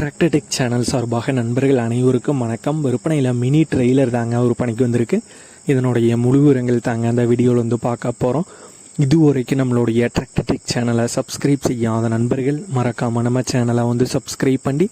Tractor Tech channel சார்பாக நண்பர்கள் அனைவருக்கும் வணக்கம். விற்பனையில் மினி ட்ரெய்லர் தாங்க விற்பனைக்கு வந்திருக்கு. இதனுடைய முழு விவரங்கள் தாங்க அந்த வீடியோவில் வந்து பார்க்க போகிறோம் இது வரைக்கும் நம்மளுடைய டிராக்டர்டெக் சேனலை சப்ஸ்கிரைப் செய்யாத நண்பர்கள் மறக்காமல் நம்ம சேனலை வந்து சப்ஸ்கிரைப் பண்ணி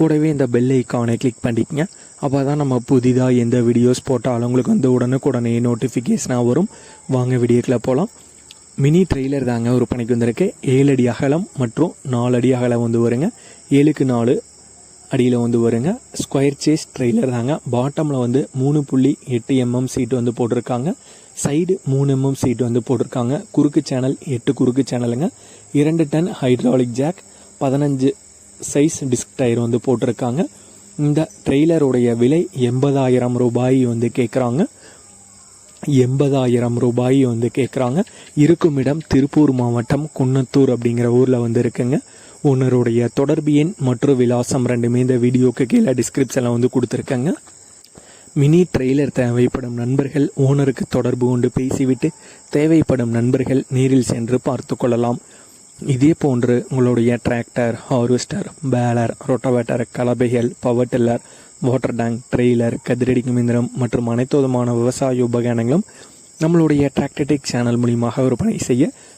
கூடவே இந்த பெல் ஐக்கானை கிளிக் பண்ணிக்கங்க. அப்போ தான் நம்ம புதிதாக எந்த வீடியோஸ் போட்டாலும் உங்களுக்கு வந்து உடனுக்குடனே நோட்டிஃபிகேஷனாக வரும். வாங்க வீடியோக்குள்ளே போகலாம் மினி ட்ரெய்லர் தாங்க விற்பனைக்கு வந்திருக்கு. ஏழு அடி அகலம் மற்றும் நாலு அடி அகலம் வந்து வருங்க. ஏழுக்கு நாலு அடியில் வந்து வருங்க ஸ்கொயர் சேஸ் ட்ரெய்லர் தாங்க. பாட்டமில் வந்து மூணு புள்ளி எட்டு எம்எம் சீட் வந்து போட்டிருக்காங்க. சைடு மூணு எம்எம் சீட் வந்து போட்டிருக்காங்க. குறுக்கு சேனல் எட்டு குறுக்கு சேனலுங்க இரண்டு டன் ஹைட்ராலிக் ஜாக் பதினஞ்சு சைஸ் டிஸ்க் டயர் வந்து போட்டிருக்காங்க. இந்த ட்ரெய்லருடைய விலை எண்பதாயிரம் ரூபாய் வந்து கேட்குறாங்க எண்பதாயிரம் ரூபாய் வந்து கேட்குறாங்க இருக்கும் இடம் திருப்பூர் மாவட்டம் குன்னத்தூர் அப்படிங்கிற ஊரில் வந்து இருக்குங்க. ஓனருடைய தொடர்பு எண் மற்றும் விலாசம் ரெண்டுமே இந்த வீடியோக்கு கீழே டிஸ்கிரிப்ஷனில் வந்து கொடுத்துருக்கேங்க. மினி ட்ரெய்லர் தேவைப்படும் நண்பர்கள் ஓனருக்கு தொடர்பு கொண்டு பேசிவிட்டு தேவைப்படும் நண்பர்கள் நேரில் சென்று பார்த்து கொள்ளலாம். இதே போன்று உங்களுடைய tractor harvester baler rotavator கலபைகள் power tiller water tank trailer கதிரடி இயந்திரம் மற்றும் அனைத்து விதமான விவசாய உபகரணங்களும் நம்மளுடைய டிராக்டர்டெக் சேனல் மூலியமாக விற்பனை செய்ய